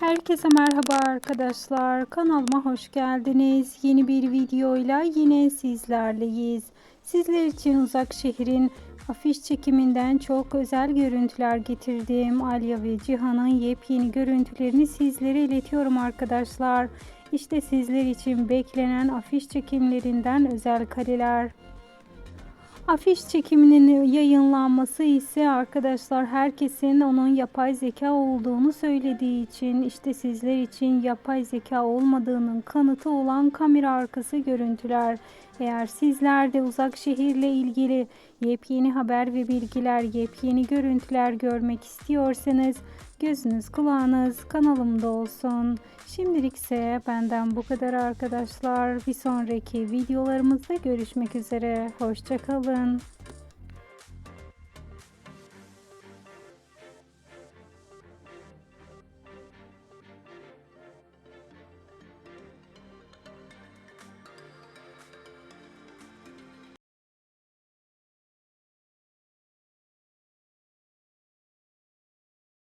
Herkese merhaba arkadaşlar. Kanalıma hoş geldiniz. Yeni bir videoyla yine sizlerleyiz. Sizler için uzak şehrin afiş çekiminden çok özel görüntüler getirdim. Alya ve Cihan'ın yepyeni görüntülerini sizlere iletiyorum arkadaşlar. İşte sizler için beklenen afiş çekimlerinden özel kareler. Afiş çekiminin yayınlanması ise arkadaşlar herkesin onun yapay zeka olduğunu söylediği için işte sizler için yapay zeka olmadığının kanıtı olan kamera arkası görüntüler. Eğer sizler de uzak şehirle ilgili yepyeni haber ve bilgiler, yepyeni görüntüler görmek istiyorsanız gözünüz kulağınız kanalımda olsun. Şimdilik ise benden bu kadar arkadaşlar. Bir sonraki videolarımızda görüşmek üzere. Hoşçakalın.